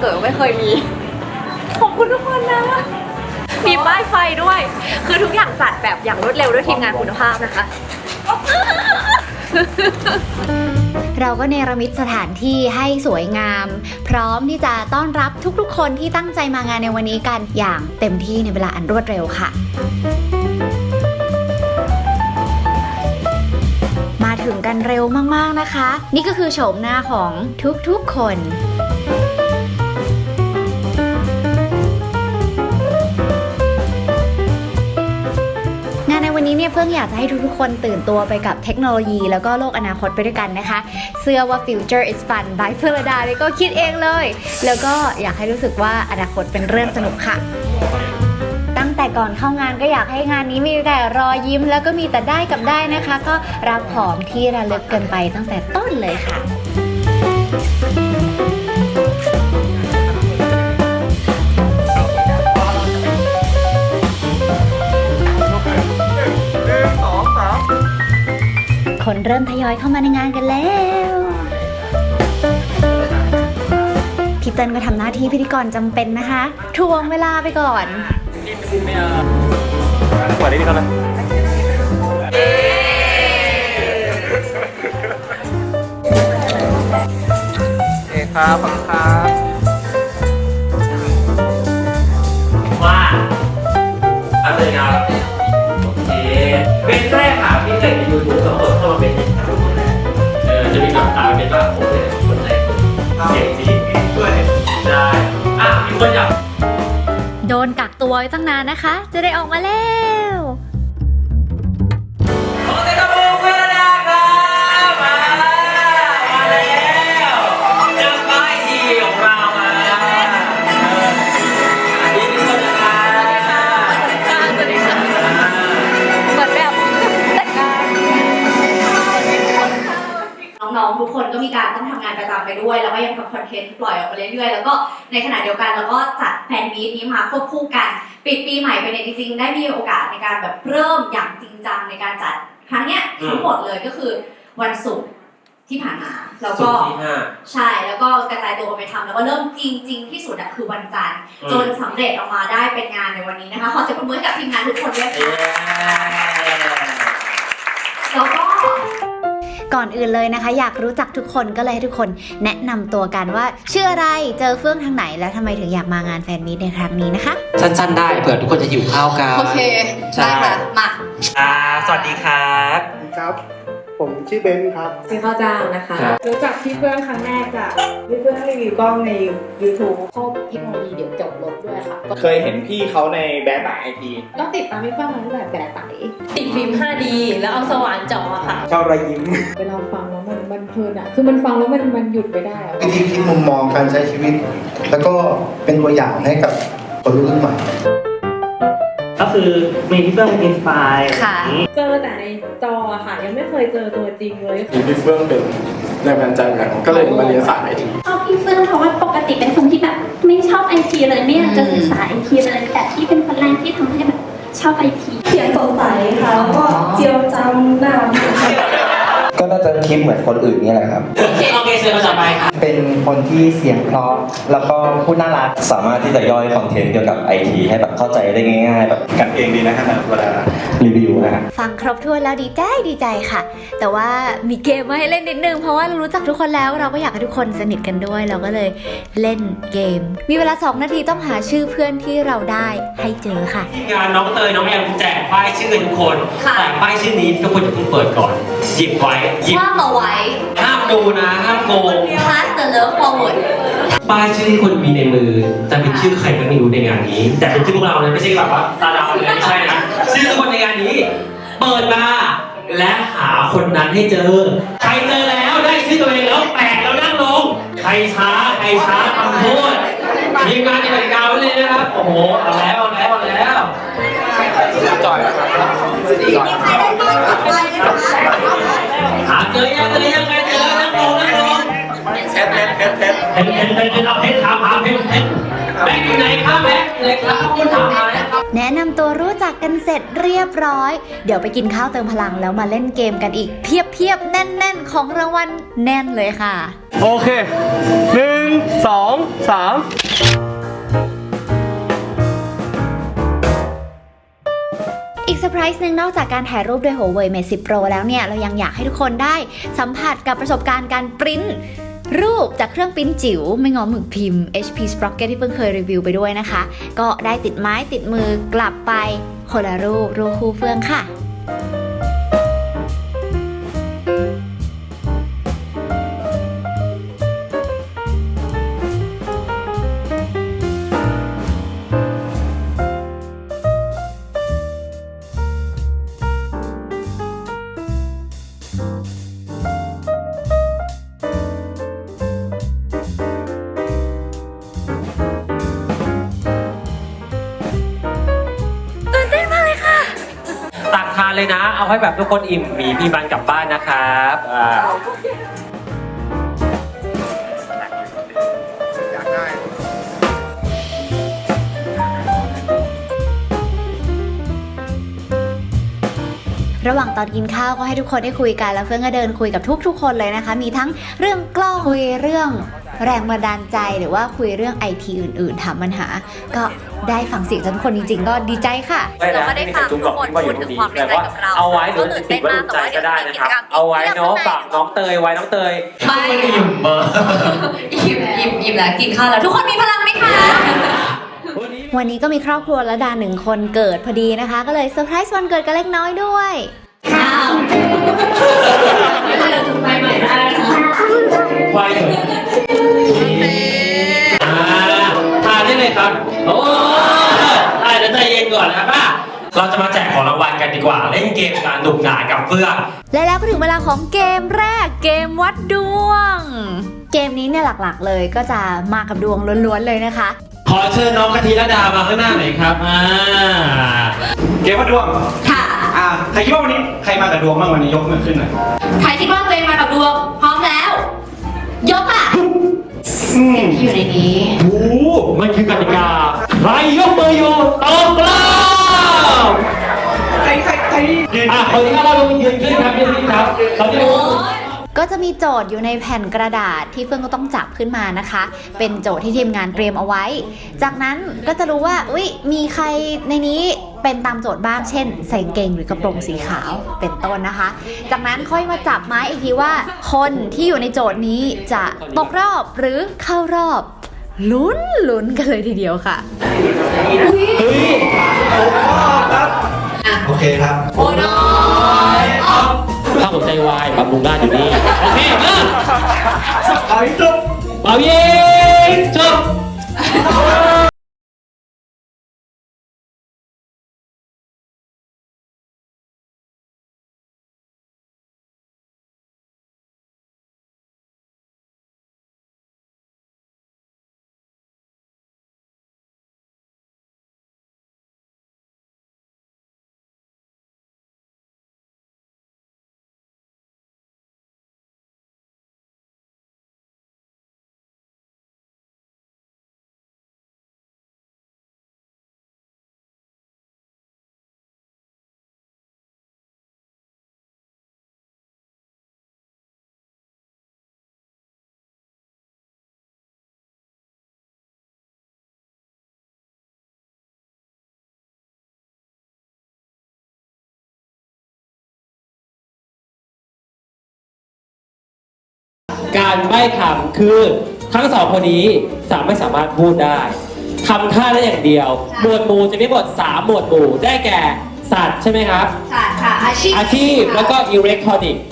เกิดก็ไม่เคยมี ขอบคุณทุกคนนะ มีป้ายไฟด้วย คือทุกอย่างจัดแบบอย่างรวดเร็วด้วยทีมงานคุณภาพนะคะ เราก็เนรมิตสถานที่ให้สวยงาม พร้อมที่จะต้อนรับทุกๆ คนที่ตั้งใจมางานในวันนี้กันอย่างเต็มที่ในเวลาอันรวดเร็วค่ะมาถึงกันเร็วมาก ๆ นะคะ นี่ก็คือโฉมหน้าของทุก ๆ คน เนี่ยเพิ่งอยากจะให้ทุกๆคนตื่นตัวไปกับเทคโนโลยี แล้วก็โลกอนาคตไปด้วยกันนะคะ เสื้อว่า Future is fun by เฟลดาเนี่ยก็คิดเองเลย แล้วก็อยากให้รู้สึกว่าอนาคตเป็นเรื่องสนุกค่ะตั้งแต่ก่อนเข้างานก็อยากให้งานนี้มีแต่รอยยิ้ม แล้วก็มีแต่ได้กับได้นะคะ ก็รับของที่ระลึกกันไปตั้งแต่ต้นเลยค่ะ คนเริ่มทยอยเข้ามาในงานกันแล้วพี่เติ้ลก็ทำหน้าที่พิธีกรจำเป็นนะคะทวงเวลาไปก่อนกว่านี้ดีกันนะเอครับขอบคุณครับว่าอันเลยครับโอเคเป็นแรก แต่งในยูทูบก็เปิดเข้ามาเป็นทุกคนแรกเออจะมีกับตาเป็นว่าผมเลยคนแรกเสียงดีด้วยได้อะมีคนอยากโดนกักตัวตั้งนานนะคะ จะได้ออกมาแล้ว ในขณะเดียวกันเราก็จัดแฟนมีตนี้มาควบคู่กัน ปิดปีใหม่ไปเนี่ยจริงๆ ได้มีโอกาสในการแบบเริ่มอย่างจริงจังในการจัดครั้งเนี้ยทั้งหมดเลยก็คือวันศุกร์ที่ผ่านมาแล้วสุก็ดที่ห้าใช่แล้วก็กระจายตัวไปทำแล้วก็เริ่มจริงๆที่สุดอะคือวันจันทร์อืมจนสำเร็จออกมาได้เป็นงานในวันนี้นะคะขอเสียงปรบมือให้กับทีมงานทุกคนด้วยเย้ค่ะแล้วก็ ก่อนอื่นเลยนะคะ อยากรู้จักทุกคนก็เลยให้ทุกคนแนะนำตัวกันว่าชื่ออะไรเจอเฟื่องทางไหน แล้วทำไมถึงอยากมางานแฟนมีตในครั้งนี้นะคะ สั้นๆได้เผื่อทุกคนจะหิวข้าวกันโอเคใช่ได้ค่ะมาอ่าสวัสดีครับครับ ผมชื่อเบนซ์ครับชื่อข้าวจ้างนะคะ ครับ รู้จักพี่เพื่อนครั้งแรกจากพี่เพื่อนรีวิวกล้องใน YouTube ชอบเทคโนโลยีเดี๋ยวจบรถด้วยค่ะ ก็เคยเห็นพี่เขาในแบรนด์ไอทีก็ติดตามพี่เพื่อนมาตั้งแต่แบบไตติดฟิล์ม 5D แล้วเอาสว่านเจาะอะค่ะ ชอบรอยยิ้ม เวลาฟังแล้วมันมันเพลินอะคือมันฟังแล้วมันมันหยุดไม่ได้อะ วิธีคิดมุมมองการใช้ชีวิต แล้วก็เป็นตัวอย่างให้กับคนรุ่นใหม่ ก็คือมีที่เพื่อนอินสปายค่ะ เจอแต่ในจออะค่ะ ยังไม่เคยเจอตัวจริงเลย มีพี่เฟื่องเป็นแรงบันดาลใจเหมือนกันก็เลยมาเรียนสายไอทีชอบพี่เฟื่องเพราะว่าปกติเป็นคนที่แบบไม่ชอบไอทีเลยไม่อยากจะศึกษาไอทีเลยแต่ที่เป็นคนแรกที่ทำให้แบบชอบไอที เขียนสดใสค่ะแล้วก็เจียวจำหน้าก็น่า จะคิดเหมือนคนอื่นนี่แหละครับ โอเคโอเคเชิญมาต่อไปครับเป็นคนที่เสียงเพราะแล้วก็พูดน่ารัก สามารถที่จะย่อยคอนเทนต์เกี่ยวกับไอทีให้แบบเข้าใจได้ง่าย ๆ แบบกันเองดีนะครับเวลารีวิวนะฮะฟังครบถ้วนแล้วดีใจดีใจค่ะ แต่ว่ามีเกมมาให้เล่นนิดนึง เพราะว่าเรารู้จักทุกคนแล้วเราก็อยากให้ทุกคนสนิทกันด้วย เราก็เลยเล่นเกม มีเวลา 2 นาทีต้องหาชื่อเพื่อนที่เราได้ให้เจอค่ะ ทีมงานน้องเตยน้องแอมแจกป้ายชื่อทุกคนค่ะแต่ป้ายชื่อนี้ทุกคนจะเพิ่งเปิดก่อนหยิบไว้หยิบคว้ามาไว้ห้ามดูนะห้ามโกง pass the love forward ป้ายชื่อที่คนมีในมือจะเป็นชื่อใครก็ไม่รู้ในงานนี้ แต่เป็นชื่อพวกเรานะไม่ใช่แบบว่าตาดาวอะไรไม่ใช่นะ ชื่อคนในงานนี้ เปิดมา และหาคนนั้นให้เจอ ใครเจอแล้วได้ชื่อตัวเองแล้วแปะแล้วนั่งลง ใครช้าใครช้าทำโทษทีมงานจะกติกาไว้เลยนะครับ โอ้โหเอาแล้วเอาแล้วเอาแล้วจ่อยนะครับจ่อยหาเจอยังเจอยังใครเจอนั่งลงนั่งลงเพ ชรเพชรเพชรเพชรเพนเพนเพนเพนเอาเพนถามหาเพนเพนแม็กอยู่ไหนครับแม็กอยู่ไหนครับคุณถามหาแล้วครับแนะนำตัวรู้จักกันเสร็จเรียบร้อย เดี๋ยวไปกินข้าวเติมพลังแล้วมาเล่นเกมกันอีกเพียบเพียบแน่นแน่นของรางวัลแน่นเลยค่ะ โอเคหนึ่งสองสามอีกเซอร์ไพรส์หนึ่งนอกจากการถ่ายรูปด้วย Huawei Mate 10 Pro แล้วเนี่ย เรายังอยากให้ทุกคนได้สัมผัสกับประสบการณ์การปริ้น รูปจากเครื่องปิ้นจิ๋วไม่งอหมึกพิมพ์ HP Sprocket ที่เพิ่งเคยรีวิวไปด้วยนะคะ ก็ได้ติดไม้ติดมือกลับไปคนละรูปรูปคู่เฟืองค่ะ ให้แบบทุกคนอิ่มหมีพี่บันกลับบ้านนะครับอ่าระหว่างตอนกินข้าวก็ให้ทุกคนได้คุยกันแล้วเฟื่องก็เดินคุยกับทุกๆคนเลยนะคะ มีทั้งเรื่องกล้องคุยเรื่อง แรงบันดาลใจหรือว่าคุยเรื่องไอทีอื่นๆถามปัญหา ก็ได้ฟังเสียงจากทุกคนจริงๆ ก็ดีใจค่ะ เราก็ได้ฟังทุกคนพูดถึงความในใจกับเราเอาไว้หรือก็ตื่จะนติเต้ดนไว้มากดวงใจแต่ว่าก็เดี๋ยวได้จะมีนะกิคจรับกรรมเอาไว้เนาะเยอะฝากน้องเตยไว้น้องเตยไม่อิ่มเบอร์อิ่มอิ่มอิ่มแล้วกินข้าวแล้วทุกคนมีพลังไหมคะวันนี้ก็มีครอบครัวละดาหนึ่งคนเกิดพอดีนะคะ ก็เลยเซอร์ไพรส์วันเกิดกันเล็กน้อยด้วยอ้าวไปใหม่ได้ไวเหร ออ่าทานได้เลยครับ โอ้อ่าเดี๋ยวใจเย็นก่อนนะครับป้า เราจะมาแจกของรางวัลกันดีกว่า เล่นเกมการหนุกหนากับเพื่อนและแล้วก็ถึงเวลาของเกมแรกเกมวัดดวง เกมนี้เนี่ยหลักๆ เลยก็จะมากับดวงล้วนๆเลยนะคะ ขอเชิญน้องกะทิระดามาข้างหน้าหน่อยครับ อ่า เกมวัดดวง ค่ะ อ่า ใครคิดว่าวันนี้ใครมากับดวงบ้างวันนี้ยกมือขึ้นหน่อย ใครคิดว่าตัวเองมากับดวงพร้อมแล้ว ยกอะ สิ่งที่อยู่ในนี้โอ้โหมันคือกติกา ใครยกมืออยู่ตบกล้าวใครใครใครอะคนที่ก็เราลงยืนขึ้นครับยืนขึ้นครับเขาจะ ก็จะมีโจทย์อยู่ในแผ่นกระดาษที่เฟื่องก็ต้องจับขึ้นมานะคะ เป็นโจทย์ที่ทีมงานเตรียมเอาไว้ จากนั้นก็จะรู้ว่าอุ๊ยมีใครในนี้เป็นตามโจทย์บ้างเช่น ใส่กางเกงหรือกระโปรงสีขาวเป็นต้นนะคะ จากนั้นค่อยมาจับไม้อีกทีว่า คนที่อยู่ในโจทย์นี้จะตกรอบหรือเข้ารอบลุ้นลุ้นกันเลยทีเดียวค่ะโอเคครับ โอ้น้อยถ้าหัวใจวายบำรุงราชอยู่นี่โอเคเริ่มเอาอีกจบเป่ายิง การใบ้คำคือทั้งสองคนนี้สามไม่สามารถพูดได้ทำท่าได้อย่างเดียว หมวดหมู่จะมีหมวดสามหมวดหมู่ได้แก่สัตว์ใช่ไหมครับ ค่ะค่ะอาชีพอาชีพแล้วก็อิเล็กทรอนิกส์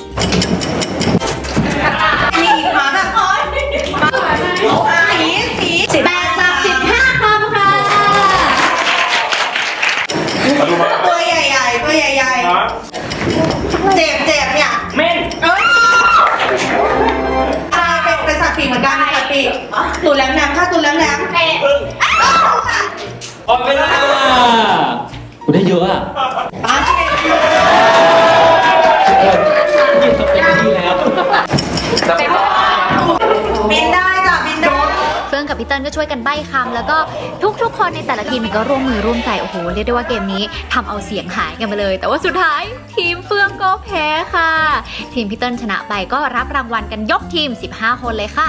โอ้โหเรียกได้ว่าเกมนี้ทำเอาเสียงหายกันไปเลย แต่ว่าสุดท้ายทีมเฟื่องก็แพ้ค่ะ ทีมพี่เติ้ลชนะไปก็รับรางวัลกันยกทีม 15 คนเลยค่ะ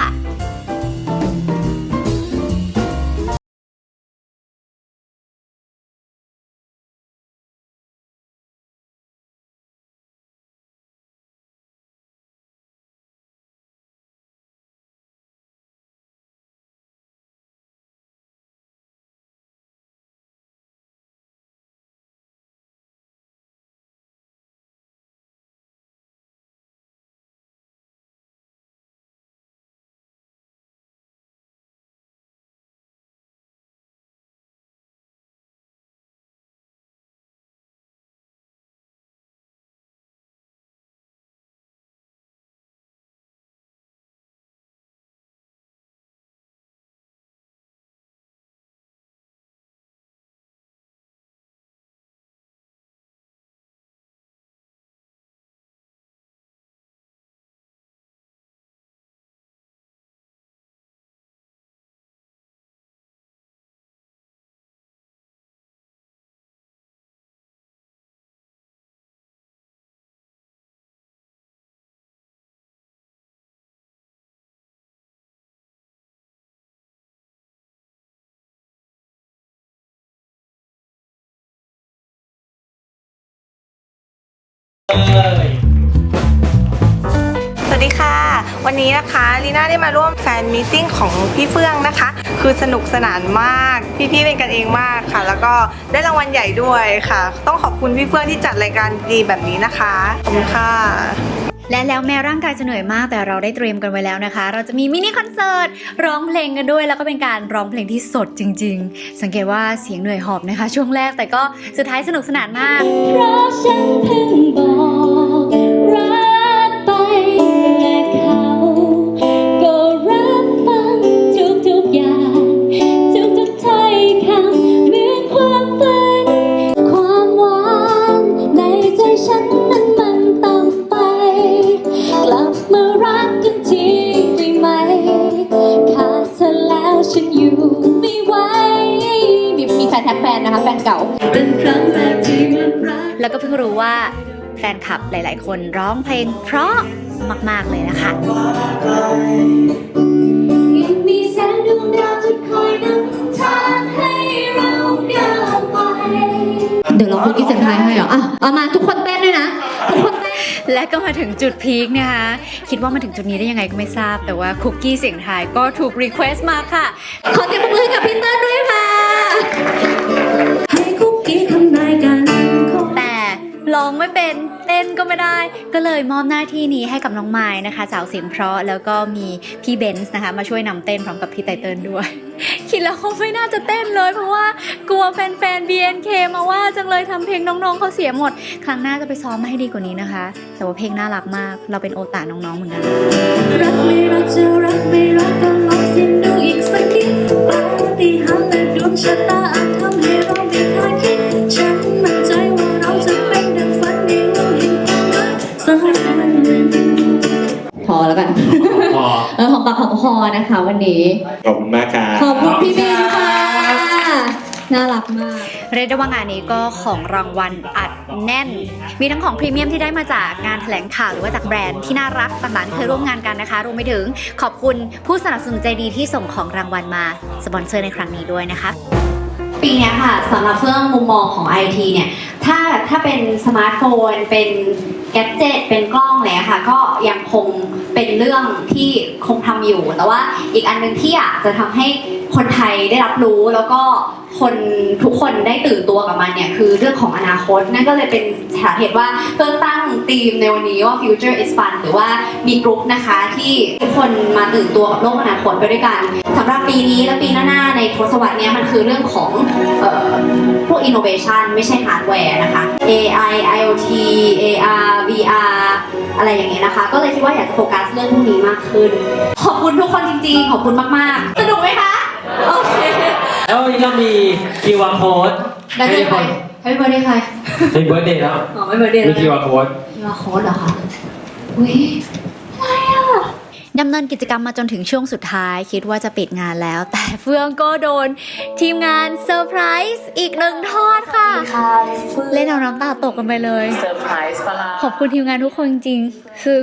สวัสดีค่ะ วันนี้นะคะลีน่าได้มาร่วมแฟนมีตติ้งของพี่เฟื่องนะคะ คือสนุกสนานมาก พี่ๆเป็นกันเองมากค่ะ แล้วก็ได้รางวัลใหญ่ด้วยค่ะ ต้องขอบคุณพี่เฟื่องที่จัดรายการดีแบบนี้นะคะ ขอบคุณค่ะ และแล้วแม้ร่างกายจะเหนื่อยมากแต่เราได้เตรียมกันไว้แล้วนะคะ เราจะมีมินิคอนเสิร์ตร้องเพลงกันด้วย แล้วก็เป็นการร้องเพลงที่สดจริง ๆ สังเกตว่าเสียงเหนื่อยหอบนะคะ ช่วงแรกแต่ก็สุดท้ายสนุกสนานมากเพราะฉันเพิ่งบอก นแท็กแฟนนะคะแฟนเก่าเป็นครั้งแรกที่มันรักแล้วก็เพิ่งรู้ว่าแฟนคลับหลาย ๆ คนร้องเพลงเพราะมาก ๆ เลยนะคะยังมีแสงดวงดาวที่คอยนำทางให้เราก้าวไปเดี๋ยวเราคุกกี้เสียงไทายให้เหรออะเอามาทุกคนเต้นด้วยนะทุกคนเต้นและก็มาถึงจุดพีคนะคะคิดว่ามาถึงจุดนี้ได้ยังไงก็ไม่ทราบ แต่ว่าคุกกี้เสียงไทายก็ถูกรีเควสต์มาค่ะ ขอเสียงปรบมือให้กับพี่เติ้ลด้วยค่ะ ให้คุกกี้ทำนายกันคงแต่ร้องไม่เป็นเต้นก็ไม่ได้ ก็เลยมอบหน้าที่นี้ให้กับน้องไม้นะคะสาวเสียงเพราะแล้วก็มีพี่เบนซ์นะคะ มาช่วยนำเต้นพร้อมกับพี่ไตเติ้ลด้วย คิดแล้วเขาไม่น่าจะเต้นเลย เพราะว่ากลัวแฟนๆ BNK มาว่าจังเลยทำเพลงน้องๆเขาเสียหมด ครั้งหน้าจะไปซ้อมมาให้ดีกว่านี้นะคะ แต่ว่าเพลงน่ารักมาก เราเป็นโอตาน้องๆเหมือนกันรักไม่รักจะรักไม่รักก็ลองเสี่ยงดูอีกสักนิดปาฏิหาริย์และดวงชะตาอาจทำให้ แล้วกันพอเออของปากของคอนะคะ วันนี้ ขอบคุณมากครับ ขอบคุณพี่บินค่ะ น่ารักมาก เรียกได้ว่างานนี้ก็ของรางวัลอัดแน่น มีทั้งของพรีเมียมที่ได้มาจากงานแถลงข่าวหรือว่าจากแบรนด์ที่น่ารักต่างๆที่เคยร่วมงานกันนะคะรวมไปถึงขอบคุณผู้สนับสนุนใจดีที่ส่งของรางวัลมาสปอนเซอร์ในครั้งนี้ด้วยนะคะ ปีเนี้ยค่ะสำหรับเรื่องมุมมองของ IT เนี่ยถ้าถ้าเป็นสมาร์ทโฟน เป็นแกดเจิตเป็นกล้องอะไรเลยค่ะ ก็ยังคง เป็นเรื่องที่คงทำอยู่ แต่ว่าอีกอันหนึ่งที่อยากจะทำให้คนไทยได้รับรู้แล้วก็ คนทุกคนได้ตื่นตัวกับมันเนี่ยคือเรื่องของอนาคต นั่นก็เลยเป็นสาเหตุว่าเพิ่งตั้งธีมในวันนี้ว่า future is fun หรือว่ามีกรุ๊ปนะคะ ที่ทุกคนมาตื่นตัวกับโลกอนาคตไปด้วยกันสำหรับปีนี้และปีหน้าๆในทศวรรษนี้มันคือเรื่องของออพวก innovation ไม่ใช่ hardware นะคะ AI IoT AR VR อะไรอย่างเงี้ยนะคะ ก็เลยคิดว่าอยากจะโฟกัสเรื่องพวกนี้มากขึ้น ขอบคุณทุกคนจริงๆ ขอบคุณมากๆ สนุกไหมคะ โอเค แล้ววันนี้เรามี QR code ได้ให้เลยทุกใคครนให้เบอร์ได้ใครเป็นเบิร์ดเดย์แล้วอ๋อไม่เบอร์เดย์มีแล้ว QR code คิวอาร์โค้ดเหรอคะอุ้ยอะไรอะ ดำเนินกิจกรรมมาจนถึงช่วงสุดท้าย คิดว่าจะปิดงานแล้ว แต่เฟื่องก็โดน ทีมงานเซอร์ไพรส์อีกหนึ่งทอดค่ะ เล่นเอาน้ำตาตกกันไปเลยเซอร์ไพรส์ปะล่ะขอบคุณทีมงานทุกคนจริงๆซึ่ง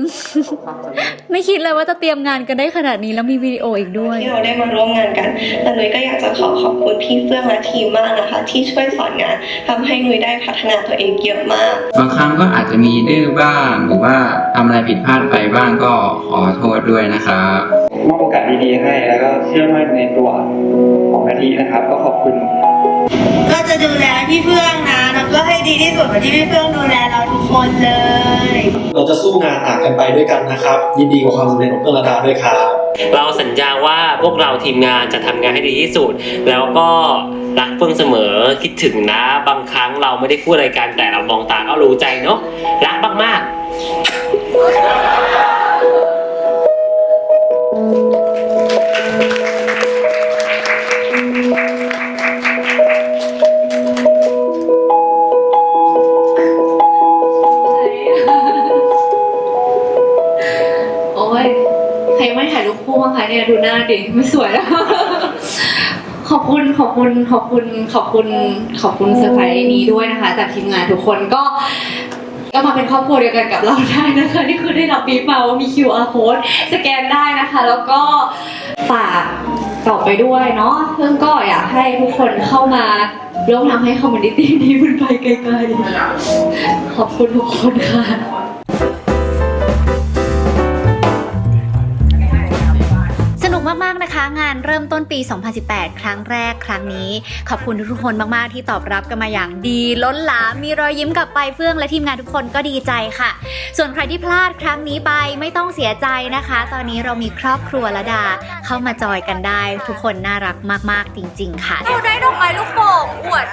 ไม่คิดเลยว่าจะเตรียมงานกันได้ขนาดนี้แล้วมีวิดีโออีกด้วย ที่เราได้มาร่วมงานกันแต่นุ้ยก็อยากจะขอขอบคุณพี่เฟื่องและทีมมากนะคะ ที่ช่วยสอนงานทำให้นุ้ยได้พัฒนาตัวเองเยอะมาก บางครั้งก็อาจจะมีดื้อบ้างหรือว่าทำอะไรผิดพลาดไปบ้างก็ขอโทษด้วยนะครับมอบโอกาสดีๆให้แล้วก็เชื่อมั่นในตัวของอาทินะครับ ก็ขอบคุณ ก็จะดูแลพี่เฟื่องนะแล้วก็ให้ดีที่สุดเหมือนที่พี่เฟื่องดูแลเราทุกคนเลย เราจะสู้งานหนักกันไปด้วยกันนะครับ ยินดีกับความสำเร็จของเพื่อนระดาด้วยครับ เราสัญญาว่าพวกเราทีมงานจะทำงานให้ดีที่สุด แล้วก็รักเฟื่องเสมอคิดถึงนะ บางครั้งเราไม่ได้พูดอะไรกันแต่เรามองตาก็รู้ใจเนาะรักมากๆ บ้างคะเนี่ยดูหน้าดิไม่สวยแล้ว ขอบคุณขอบคุณขอบคุณขอบคุณขอบคุณเซอร์ไพรส์นี้ด้วยนะคะ จากทีมงานทุกคนก็ก็มาเป็นครอบครัวเดียวกันกับเราได้นะคะนี่คือได้รับบีบมาว่ามี QR code สแกนได้นะคะ แล้วก็ฝากต่อไปด้วยเนาะเพื่อนก็อยากให้ทุกคนเข้ามาร่วมทำให้คอมมูนิตี้นี้มันไปไกลๆขอบคุณทุกคนค่ะ งานเริ่มต้นปี 2018 ครั้งแรกครั้งนี้ ขอบคุณทุกคนมากๆที่ตอบรับกันมาอย่างดี ล้นหลามมีรอยยิ้มกลับไปเฟื่องและทีมงานทุกคนก็ดีใจค่ะ ส่วนใครที่พลาดครั้งนี้ไปไม่ต้องเสียใจนะคะ ตอนนี้เรามีครอบครัวละดา เข้ามาจอยกันได้ ทุกคนน่ารักมากๆจริง ๆ ค่ะเราได้ดอกไม้ลูกโป่งอวด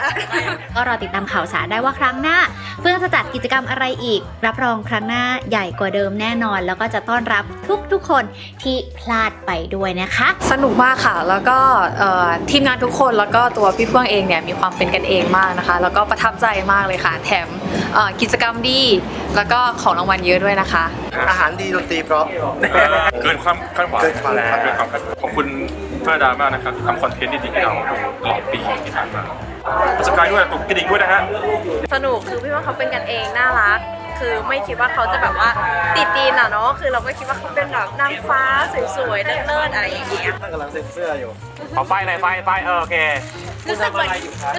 ก็รอติดตามข่าวสารได้ว่าครั้งหน้า เฟื่องจะจัดกิจกรรมอะไรอีก รับรองครั้งหน้าใหญ่กว่าเดิมแน่นอน แล้วก็จะต้อนรับทุกๆคนที่พลาดไปด้วยนะคะสนุกมากค่ะ แล้วก็เอ่อทีมงานทุกคนแล้วก็ตัวพี่เฟื่องเองเนี่ยมีความเป็นกันเองมากนะคะ แล้วก็ประทับใจมากเลยค่ะ แถมเอ่อกิจกรรมดี แล้วก็ของรางวัลเยอะด้วยนะคะ อาหารดีดนตรีเพราะเกินความคาดหวังเกินความคาดหวังเกินความคาดหวังขอบคุณเพื่อดามากนะครับที่ทำคอนเทนต์ดีๆให้เราตลอดปีที่ผ่านมาสกายด้วยตกกระดิ่งด้วยนะฮะสนุกคือพี่ว่าเขาเป็นกันเองน่ารัก คือไม่คิดว่าเขาจะแบบว่าติดดีนอะเนาะคือเราก็คิดว่าเขาเป็นแบบนางฟ้าสวยๆเลิศๆอะไรอย่างเงี้ยท่านกำลังเซ็นเสื้ออยู่ขอไฟหน่อยไฟไฟเออโอเครู้สึกเหมือน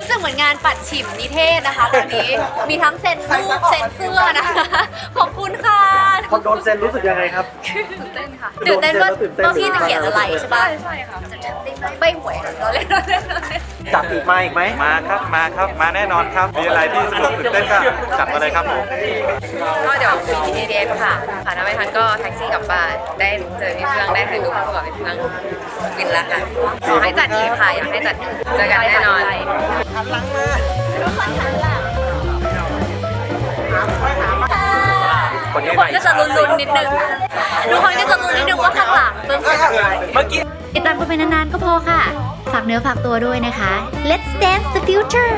รู้สึกเหมือนงานปัดฉิมนิเทศนะคะตอนนี้มีทั้งเซ็นรูปเซ็นเสื้อนะคะขอบคุณค่ะพอโดนเซ็นรู้สึกยังไงครับตื่นเต้นค่ะตื่นเต้นว่าว่าพี่จะเขียนอะไรใช่ปะใช่ค่ะใบหวยเราเล่นเราเล่นเราเล่น จับอีกมาอีกไหมมาครับมาครับมาแน่นอนครับมีอะไรที่สนุกตื่นเต้นก็จัดมาเลยครับผมก็เดี๋ยวคุยทีเดทค่ะค่ะถ้าไม่ทันก็แท็กซี่กลับบ้านได้เจอพี่เฟืองได้ถ่ายรูปคู่กับพี่เฟืองฟินละค่ะขอให้จัดอีกค่ะอยากให้จัดอีกเจอกันแน่นอนทุกคน ก็จะลุ้นๆนิดนึงทุกคนก็จะลุ้นนิดนึงว่าข้างหลังเพิ่มเสร็จอะไรติดตามกันไปนานๆก็พอค่ะ ฝากเนื้อฝากตัวด้วยนะคะ Let's dance the future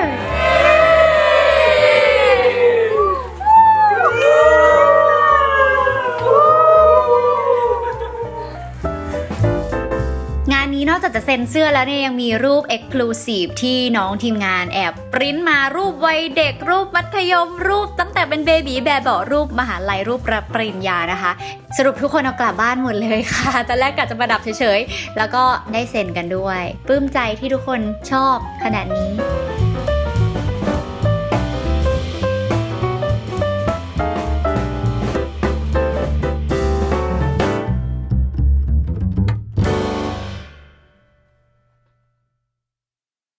อกจากจะเซ็นเสื้อแล้วเนี่ยยังมีรูป Exclusive ที่น้องทีมงานแอบปริ้นมารูปวัยเด็กรูปมัธยมรูปตั้งแต่เป็นเบบีแบบเบารูปมหาลัยรูปรับปริญญานะคะ สรุปทุกคนเอากลับบ้านหมดเลยค่ะตอนแรกกะจะประดับเฉยๆ แล้วก็ได้เซ็นกันด้วยปลื้มใจที่ทุกคนชอบขนาดนี้